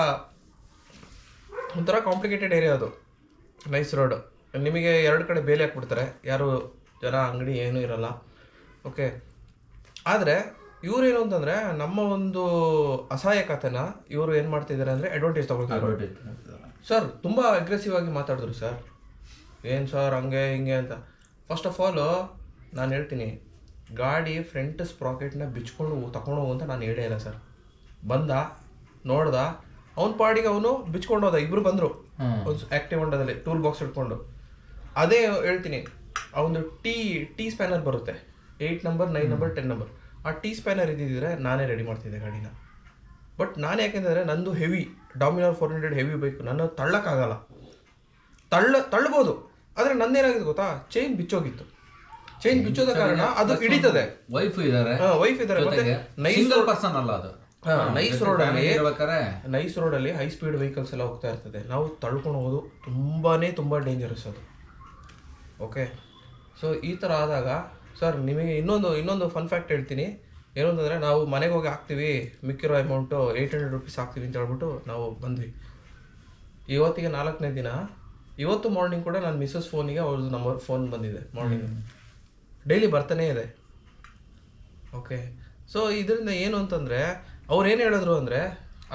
ಒಂಥರ ಕಾಂಪ್ಲಿಕೇಟೆಡ್ ಏರಿಯಾ ಅದು. ನೈಸ್ ರೋಡ್ ನಿಮಗೆ ಎರಡು ಕಡೆ ಬೇಲಿ ಹಾಕ್ಬಿಡ್ತಾರೆ. ಯಾರು ಜನ ಅಂಗಡಿ ಏನೂ ಇರಲ್ಲ. ಓಕೆ ಆದರೆ ಇವ್ರೇನು ಅಂತಂದರೆ ನಮ್ಮ ಒಂದು ಅಸಹಾಯಕತೆನ ಇವರು ಏನು ಮಾಡ್ತಿದ್ದಾರೆ ಅಂದರೆ ಅಡ್ವಾಂಟೇಜ್ ತಗೊಳ್ತಾರೆ ಸರ್ ತುಂಬ ಅಗ್ರೆಸಿವ್ ಆಗಿ ಮಾತಾಡಿದ್ರು ಸರ್ ಏನು ಸರ್ ಹಂಗೆ ಹಿಂಗೆ ಅಂತ. ಫಸ್ಟ್ ಆಫ್ ಆಲು ನಾನು ಹೇಳ್ತೀನಿ ಗಾಡಿ ಫ್ರಂಟ್ ಸ್ಪ್ರಾಕೆಟ್ನ ಬಿಚ್ಕೊಂಡು ತಗೊಂಡು ಹೋಗು ಅಂತ ನಾನು ಹೇಳೇ ಇಲ್ಲ ಸರ್ ಬಂದ ನೋಡ್ದ ಅವ್ನ ಪಾಡಿಗೆ ಅವನು ಬಿಚ್ಕೊಂಡು ಹೋದ ಇಬ್ರು ಬಂದರು. ಒಂದು ಆ್ಯಕ್ಟಿವ್ ಹೊಂಡದಲ್ಲಿ ಟೂಲ್ ಬಾಕ್ಸ್ ಇಟ್ಕೊಂಡು. ಅದೇ ಹೇಳ್ತೀನಿ ಆ ಒಂದು ಟೀ ಟೀ ಸ್ಪ್ಯಾನರ್ ಬರುತ್ತೆ. Eight number nine number ten number ಆ ಟೀ ಸ್ಪ್ಯಾನರ್ ಇದ್ದಿದ್ರೆ ನಾನೇ ರೆಡಿ ಮಾಡ್ತಿದ್ದೆ ಗಾಡಿನ. ಬಟ್ ನಾನು ಯಾಕೆಂದರೆ ನಂದು heavy Dominar four hundred heavy bike ನನ್ನ ತಳ್ಳಕ್ಕಾಗಲ್ಲ. ತಳ್ಳ ತಳ್ಬೋದು. ಆದರೆ ನಂದೇನಾಗಿದೆ ಗೊತ್ತಾ? ಚೈನ್ ಬಿಚ್ಚೋಗಿತ್ತು. ಚೈನ್ ಬಿಚ್ಚೋದ ಕಾರಣ ಅದು ಹಿಡಿತದೆ. ವೈಫ್ ಇದ್ದಾರೆ ವೈಫ್ ಇದ್ದಾರೆ ಮತ್ತೆ ನೈಸ್ ಸಿಂಗಲ್ ಪರ್ಸನ್ ಅಲ್ಲ ಅದು. ನೈಸ್ ರೋಡಲ್ಲಿ ಅಲ್ಲಿ ನೈಸ್ ರೋಡ್ ಅಲ್ಲಿ ಹೈ ಸ್ಪೀಡ್ ವೆಹಿಕಲ್ಸ್ ಎಲ್ಲ ಹೋಗ್ತಾ ಇರ್ತದೆ. ನಾವು ತಳ್ಕೊಂಡು ಹೋಗೋದು ತುಂಬಾನೇ ತುಂಬಾ ಡೇಂಜರಸ್ ಅದು. ಓಕೆ ಸೊ ಈ ಥರ ಆದಾಗ ಸರ್ ನಿಮಗೆ ಇನ್ನೊಂದು ಇನ್ನೊಂದು ಫನ್ ಫ್ಯಾಕ್ಟ್ ಹೇಳ್ತೀನಿ. ಏನು ಅಂತಂದರೆ ನಾವು ಮನೆಗೆ ಹೋಗಿ ಹಾಕ್ತೀವಿ ಮಿಕ್ಕಿರೋ ಅಮೌಂಟು ಏಯ್ಟ್ ಹಂಡ್ರೆಡ್ ರುಪೀಸ್ ಹಾಕ್ತೀವಿ ಅಂತ ಹೇಳ್ಬಿಟ್ಟು ನಾವು ಬಂದ್ವಿ. ಇವತ್ತಿಗೆ ನಾಲ್ಕನೇ ದಿನ ಇವತ್ತು ಮಾರ್ನಿಂಗ್ ಕೂಡ ನನ್ನ ಮಿಸ್ಸಸ್ ಫೋನಿಗೆ ಅವ್ರದ್ದು ನಂಬರ್ ಫೋನ್ ಬಂದಿದೆ ಮಾರ್ನಿಂಗ್ ಡೈಲಿ ಬರ್ತಾನೇ ಇದೆ. ಓಕೆ ಸೊ ಇದರಿಂದ ಏನು ಅಂತಂದರೆ ಅವ್ರು ಏನು ಹೇಳಿದ್ರು ಅಂದರೆ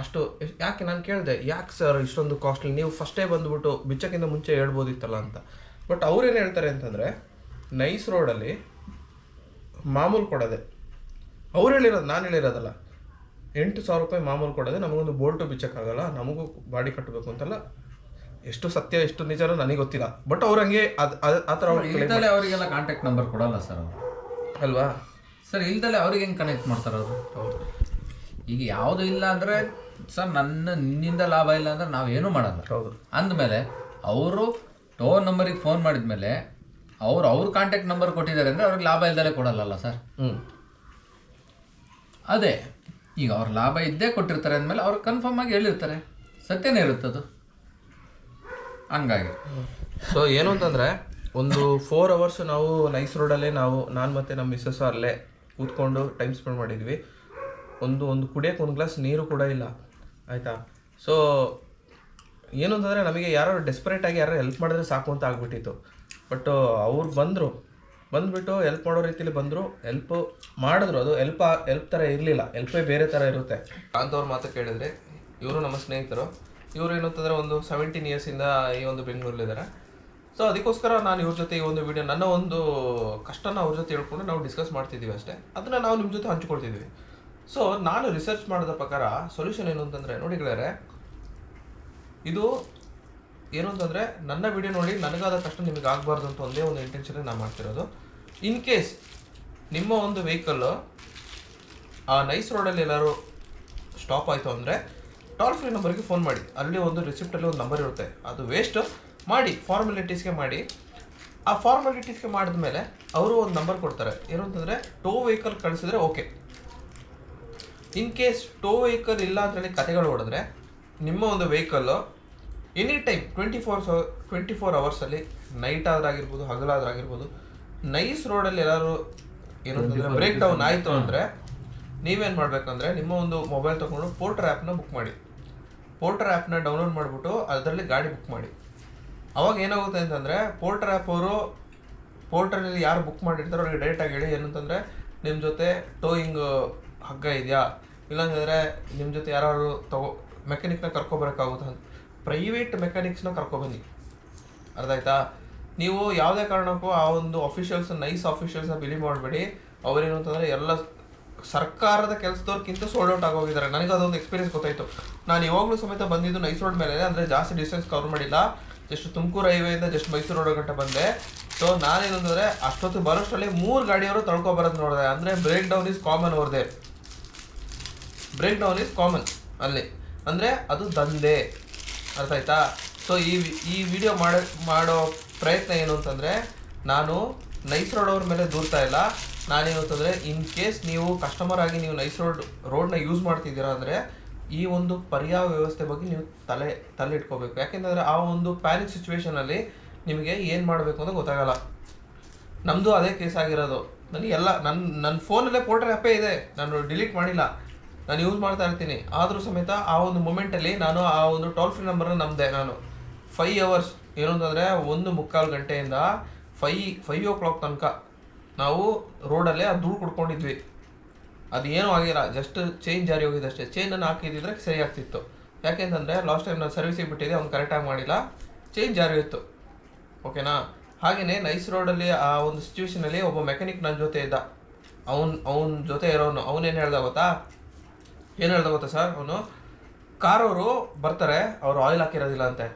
ಅಷ್ಟು ಯಾಕೆ ನಾನು ಕೇಳಿದೆ ಯಾಕೆ ಸರ್ ಇಷ್ಟೊಂದು ಕಾಸ್ಟ್ಲಿ ನೀವು ಫಸ್ಟೇ ಬಂದುಬಿಟ್ಟು ಬಿಚ್ಚಕ್ಕಿಂತ ಮುಂಚೆ ಹೇಳ್ಬೋದಿತ್ತಲ್ಲ ಅಂತ. ಬಟ್ ಅವ್ರೇನು ಹೇಳ್ತಾರೆ ಅಂತಂದರೆ ನೈಸ್ ರೋಡಲ್ಲಿ ಮಾಮೂಲು ಕೊಡೋದೆ ಅವ್ರು ಹೇಳಿರೋದು ನಾನು ಹೇಳಿರೋದಲ್ಲ. ಎಂಟು ಸಾವಿರ ರೂಪಾಯಿ ಮಾಮೂಲು ಕೊಡೋದೆ ನಮಗೊಂದು ಬೋಲ್ಟು ಬಿಚ್ಚಕ್ಕಾಗಲ್ಲ ನಮಗೂ ಬಾಡಿ ಕಟ್ಟಬೇಕು ಅಂತಲ್ಲ. ಎಷ್ಟು ಸತ್ಯ ಎಷ್ಟು ನಿಜನೋ ನನಗೆ ಗೊತ್ತಿಲ್ಲ. ಬಟ್ ಅವ್ರು ಹಂಗೆ ಅದು ಆ ಥರ ಅವರಿಗೆಲ್ಲ ಕಾಂಟ್ಯಾಕ್ಟ್ ನಂಬರ್ ಕೊಡಲ್ಲ ಸರ್ ಅವರು. ಅಲ್ವಾ? ಸರ್ ಇಲ್ದಲೆ ಅವ್ರಿಗೆ ಹೆಂಗೆ ಕನೆಕ್ಟ್ ಮಾಡ್ತಾರೆ ಅವರು? ಹೌದು ಈಗ ಯಾವುದು ಇಲ್ಲ ಅಂದರೆ ಸರ್ ನನ್ನ ನಿನ್ನಿಂದ ಲಾಭ ಇಲ್ಲ ಅಂದ್ರೆ ನಾವೇನು ಮಾಡಲ್ಲ. ಹೌದು. ಅಂದಮೇಲೆ ಅವರು ಟೋನ್ ನಂಬರಿಗೆ ಫೋನ್ ಮಾಡಿದ ಮೇಲೆ ಅವ್ರು ಅವ್ರ ಕಾಂಟ್ಯಾಕ್ಟ್ ನಂಬರ್ ಕೊಟ್ಟಿದ್ದಾರೆ ಅಂದರೆ ಅವ್ರಿಗೆ ಲಾಭ ಇಲ್ದಲೇ ಕೊಡಲ್ಲಲ್ಲ ಸರ್? ಹ್ಞೂ ಅದೇ, ಈಗ ಅವ್ರ ಲಾಭ ಇದ್ದೇ ಕೊಟ್ಟಿರ್ತಾರೆ ಅಂದಮೇಲೆ ಅವ್ರು ಕನ್ಫರ್ಮ್ ಆಗಿ ಹೇಳಿರ್ತಾರೆ. ಸತ್ಯನೇ ಇರುತ್ತದು. ಹಂಗಾಗಿ. ಸೊ ಏನು ಅಂತಂದರೆ, ಒಂದು ಫೋರ್ ಅವರ್ಸ್ ನಾವು ನೈಸ್ ರೋಡಲ್ಲೇ ನಾವು, ನಾನು ಮತ್ತು ನಮ್ಮ ಮಿಸ್ಸಸ್ ಅಲ್ಲೇ ಕೂತ್ಕೊಂಡು ಟೈಮ್ ಸ್ಪೆಂಡ್ ಮಾಡಿದ್ವಿ. ಒಂದು ಒಂದು ಕುಡಿಯೋಕ್ಕೆ ಒಂದು ಗ್ಲಾಸ್ ನೀರು ಕೂಡ ಇಲ್ಲ. ಆಯಿತಾ? ಸೊ ಏನು ಅಂತಂದರೆ, ನಮಗೆ ಯಾರೋ ಡೆಸ್ಪರೇಟಾಗಿ ಯಾರೋ ಹೆಲ್ಪ್ ಮಾಡಿದ್ರೆ ಸಾಕು ಅಂತ ಆಗ್ಬಿಟ್ಟಿತ್ತು. ಬಟ್ ಅವ್ರು ಬಂದರು. ಬಂದ್ಬಿಟ್ಟು ಹೆಲ್ಪ್ ಮಾಡೋ ರೀತಿಲಿ ಬಂದರು ಹೆಲ್ಪ್ ಮಾಡಿದ್ರು ಅದು ಹೆಲ್ಪ್ ಹೆಲ್ಪ್ ಥರ ಇರಲಿಲ್ಲ ಹೆಲ್ಪೇ ಬೇರೆ ಥರ ಇರುತ್ತೆ. ಕಾಂತವ್ರ ಮಾತು ಕೇಳಿದ್ರೆ, ಇವರು ನಮ್ಮ ಸ್ನೇಹಿತರು, ಇವರು ಏನಂತಂದರೆ ಒಂದು ಸೆವೆಂಟೀನ್ ಇಯರ್ಸಿಂದ ಈ ಒಂದು ಬೆಂಗಳೂರಲ್ಲಿದ್ದಾರೆ ಸೊ ಅದಕ್ಕೋಸ್ಕರ ನಾನು ಇವ್ರ ಜೊತೆ ಈ ಒಂದು ವಿಡಿಯೋ ನನ್ನ ಒಂದು ಕಷ್ಟನ ಅವ್ರ ಜೊತೆ ಹೇಳ್ಕೊಂಡು ನಾವು ಡಿಸ್ಕಸ್ ಮಾಡ್ತಿದ್ದೀವಿ ಅಷ್ಟೇ. ಅದನ್ನು ನಾವು ನಿಮ್ಮ ಜೊತೆ ಹಂಚ್ಕೊಳ್ತಿದ್ದೀವಿ ಸೊ ನಾನು ರಿಸರ್ಚ್ ಮಾಡಿದ ಪ್ರಕಾರ ಸೊಲ್ಯೂಷನ್ ಏನು ಅಂತಂದರೆ, ನೋಡಿ ಗೆಳೆಯರೆ, ಇದು ಏನು ನನ್ನ ವಿಡಿಯೋ ನೋಡಿ ನನಗಾದ ಕಷ್ಟ ನಿಮಗೆ ಆಗಬಾರ್ದು ಅಂತ ಒಂದೇ ಒಂದು ಇಂಟೆನ್ಷನ್ ನಾನು ಮಾಡ್ತಿರೋದು. ಇನ್ ಕೇಸ್ ನಿಮ್ಮ ಒಂದು ವೆಹಿಕಲ್ಲು ಆ ನೈಸ್ ರೋಡಲ್ಲಿ ಎಲ್ಲರೂ ಸ್ಟಾಪ್ ಆಯಿತು ಅಂದರೆ ಟೋಲ್ ಫ್ರೀ ನಂಬರ್ಗೆ ಫೋನ್ ಮಾಡಿ. ಅಲ್ಲಿ ಒಂದು ರಿಸಿಪ್ಟಲ್ಲಿ ಒಂದು ನಂಬರ್ ಇರುತ್ತೆ. ಅದು ವೇಸ್ಟ್ ಮಾಡಿ ಫಾರ್ಮಾಲಿಟೀಸ್ಗೆ ಮಾಡಿ. ಆ ಫಾರ್ಮಾಲಿಟೀಸ್ಗೆ ಮಾಡಿದ್ಮೇಲೆ ಅವರು ಒಂದು ನಂಬರ್ ಕೊಡ್ತಾರೆ. ಏನು ಅಂತಂದರೆ ಟೋ ವೆಹಿಕಲ್ ಕಳಿಸಿದ್ರೆ okay in case tow vehicle ಇಲ್ಲ ಅಂತೇಳಿ ಕತೆಗಳು ಹೊಡೆದ್ರೆ, ನಿಮ್ಮ ಒಂದು vehicle any time twenty four ಸವ twenty four ಅವರ್ಸಲ್ಲಿ ನೈಟ್ ಆದ್ರಾಗಿರ್ಬೋದು ಹಗಲಾದ್ರಾಗಿರ್ಬೋದು ನೈಸ್ ರೋಡಲ್ಲಿ ಎಲ್ಲರೂ ಏನು ಅಂತಂದರೆ ಬ್ರೇಕ್ ಡೌನ್ ಆಯಿತು ಅಂದರೆ ನೀವೇನು ಮಾಡಬೇಕಂದ್ರೆ ನಿಮ್ಮ ಒಂದು ಮೊಬೈಲ್ ತೊಗೊಂಡು ಪೋರ್ಟರ್ ಆ್ಯಪ್ನ ಬುಕ್ ಮಾಡಿ. ಪೋರ್ಟರ್ ಆ್ಯಪ್ನ ಡೌನ್ಲೋಡ್ ಮಾಡಿಬಿಟ್ಟು ಅದರಲ್ಲಿ ಗಾಡಿ ಬುಕ್ ಮಾಡಿ. ಅವಾಗ ಏನಾಗುತ್ತೆ ಅಂತಂದರೆ ಪೋರ್ಟರ್ ಆ್ಯಪ್ ಅವರು ಪೋರ್ಟರ್ನಲ್ಲಿ ಯಾರು ಬುಕ್ ಮಾಡಿರ್ತಾರೋ ಅವ್ರಿಗೆ ಡೈರೆಕ್ಟಾಗಿ ಹೇಳಿ ಏನಂತಂದರೆ ನಿಮ್ಮ ಜೊತೆ ಟೋಯಿಂಗ್ ಹಗ್ಗ ಇದೆಯಾ? ಇಲ್ಲಾಂತಂದರೆ ನಿಮ್ಮ ಜೊತೆ ಯಾರು ತಗೋ ಮೆಕ್ಯಾನಿಕ್ನ ಕರ್ಕೊಬರೋಕ್ಕಾಗುತ್ತಾ ಪ್ರೈವೇಟ್ ಮೆಕ್ಯಾನಿಕ್ಸ್ನ ಕರ್ಕೊಬನ್ನಿ ಅರ್ಥ ಆಯ್ತಾ ನೀವು ಯಾವುದೇ ಕಾರಣಕ್ಕೂ ಆ ಒಂದು ಅಫಿಷಿಯಲ್ಸ್ ನೈಸ್ ಅಫಿಷಿಯಲ್ಸ್ನ ಬಿಲಿ ಮಾಡಬೇಡಿ. ಅವರೇನು ಅಂತಂದರೆ ಎಲ್ಲ ಸರ್ಕಾರದ ಕೆಲಸದವ್ರಿಗಿಂತ ಸೋಲ್ಡ್ ಔಟ್ ಆಗೋಗಿದ್ದಾರೆ ನನಗೆ ಅದೊಂದು ಎಕ್ಸ್ಪೀರಿಯನ್ಸ್ ಗೊತ್ತಾಯಿತು. ನಾನು ಯಾವಾಗಲೂ ಸಮೇತ ಬಂದಿದ್ದು ನೈಸ್ ರೋಡ್ ಮೇಲೆ ಅಂದರೆ ಜಾಸ್ತಿ ಡಿಸ್ಟೆನ್ಸ್ ಕವರ್ ಮಾಡಿಲ್ಲ. ಜಸ್ಟ್ ತುಮಕೂರು ಹೈವೇಯಿಂದ ಜಸ್ಟ್ ಮೈಸೂರು ರೋಡ್ ಗಂಟೆ ಬಂದೆ. ಸೊ ನಾನೇನಂದರೆ ಅಷ್ಟೊತ್ತು ಬರೋಷ್ಟರಲ್ಲಿ ಮೂರು ಗಾಡಿಯವರು ತಳ್ಕೊ ಬರೋದು ನೋಡಿದೆ. ಅಂದರೆ ಬ್ರೇಕ್ ಡೌನ್ ಈಸ್ ಕಾಮನ್ ಅವ್ರದೇ. ಬ್ರೇಕ್ ಡೌನ್ ಈಸ್ ಕಾಮನ್ ಅಲ್ಲಿ. ಅಂದರೆ ಅದು ದಂಧೆ. ಅರ್ಥ ಆಯ್ತಾ ಸೊ ಈ ಈ ವಿಡಿಯೋ ಮಾಡೋ ಮಾಡೋ ಪ್ರಯತ್ನ ಏನು ಅಂತಂದರೆ, ನಾನು ನೈಸ್ ರೋಡ್ ಅವ್ರ ಮೇಲೆ ದೂರ್ತಾ ಇಲ್ಲ. ನಾನೇನು ಅಂತಂದರೆ ಇನ್ ಕೇಸ್ ನೀವು ಕಸ್ಟಮರ್ ಆಗಿ ನೀವು ನೈಸ್ ರೋಡ್ ರೋಡ್ನ ಯೂಸ್ ಮಾಡ್ತಿದ್ದೀರಾ ಅಂದರೆ, ಈ ಒಂದು ಪರ್ಯಾಯ ವ್ಯವಸ್ಥೆ ಬಗ್ಗೆ ನೀವು ತಲೆ ತಲೆ ಇಟ್ಕೋಬೇಕು ಯಾಕೆಂದರೆ ಆ ಒಂದು ಪ್ಯಾನಿಕ್ ಸಿಚುವೇಷನಲ್ಲಿ ನಿಮಗೆ ಏನು ಮಾಡಬೇಕು ಅಂತ ಗೊತ್ತಾಗಲ್ಲ. ನಮ್ಮದು ಅದೇ ಕೇಸ್ ಆಗಿರೋದು. ನನಗೆ ಎಲ್ಲ ನನ್ನ ನನ್ನ ಫೋನಲ್ಲೇ ಪೋರ್ಟರ್ ಆ್ಯಪೇ ಇದೆ. ನಾನು ಡಿಲೀಟ್ ಮಾಡಿಲ್ಲ. ನಾನು ಯೂಸ್ ಮಾಡ್ತಾ ಇರ್ತೀನಿ. ಆದರೂ ಸಮೇತ ಆ ಒಂದು ಮೂಮೆಂಟಲ್ಲಿ ನಾನು ಆ ಒಂದು ಟೋಲ್ ಫ್ರೀ ನಂಬರ್ನ ನಂಬಿದೆ ನಾನು. ಫೈ ಅವರ್ಸ್ ಏನು ಅಂತಂದರೆ ಒಂದು ಮುಕ್ಕಾಲು ಗಂಟೆಯಿಂದ ಫೈ ಫೈವ್ ಓ ಕ್ಲಾಕ್ ತನಕ ನಾವು ರೋಡಲ್ಲೇ ಅದು ಧೂಳು ಕುಡ್ಕೊಂಡಿದ್ವಿ. ಅದು ಏನೂ ಆಗಿಲ್ಲ. ಜಸ್ಟ್ ಚೇಂಜ್ ಜಾರಿ ಹೋಗಿದೆ ಅಷ್ಟೇ. ಚೇಂಜನ್ನು ಹಾಕಿದ್ದಿದ್ರೆ ಸರಿ ಆಗ್ತಿತ್ತು. ಯಾಕೆಂತಂದರೆ ಲಾಸ್ಟ್ ಟೈಮ್ ನಾನು ಸರ್ವಿಸಿಗೆ ಬಿಟ್ಟಿದ್ದೆ, ಅವ್ನು ಕರೆಕ್ಟಾಗಿ ಮಾಡಿಲ್ಲ. ಚೇಂಜ್ ಜಾರಿ ಇತ್ತು ಓಕೆನಾ ಹಾಗೆಯೇ ನೈಸ್ ರೋಡಲ್ಲಿ ಆ ಒಂದು ಸಿಚುವೇಶನಲ್ಲಿ ಒಬ್ಬ ಮೆಕ್ಯಾನಿಕ್ ನನ್ನ ಜೊತೆ ಇದ್ದ. ಅವನು, ಅವನ ಜೊತೆ ಇರೋನು. ಅವನೇನು ಹೇಳ್ದ ಗೊತ್ತಾ? ಏನು ಹೇಳ್ದ ಗೊತ್ತಾ ಸರ್ ಅವನು? ಕಾರವರು ಬರ್ತಾರೆ, ಅವ್ರು ಆಯಿಲ್ ಹಾಕಿರೋದಿಲ್ಲ ಅಂತೆ.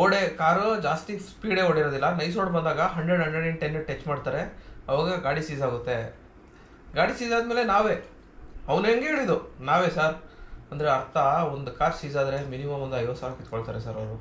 ಓಡೆ ಕಾರು ಜಾಸ್ತಿ ಸ್ಪೀಡೇ ಓಡಿರೋದಿಲ್ಲ. ನೈಸ್ ರೋಡ್ ಬಂದಾಗ hundred hundred in ten touch ಮಾಡ್ತಾರೆ. ಅವಾಗ ಗಾಡಿ ಸೀಸ್ ಆಗುತ್ತೆ. ಗಾಡಿ ಸೀಸ್ ಆದಮೇಲೆ ನಾವೇ. ಅವನು ಹೆಂಗೆ ಹೇಳಿದ್ದು ನಾವೇ ಸರ್. ಅಂದರೆ ಅರ್ಥ, ಒಂದು ಕಾರ್ ಸೀಸ್ ಆದರೆ ಮಿನಿಮಮ್ ಒಂದು ಐವತ್ತು ಸಾವಿರ ಕಿತ್ಕೊಳ್ತಾರೆ ಸರ್ ಅವರು.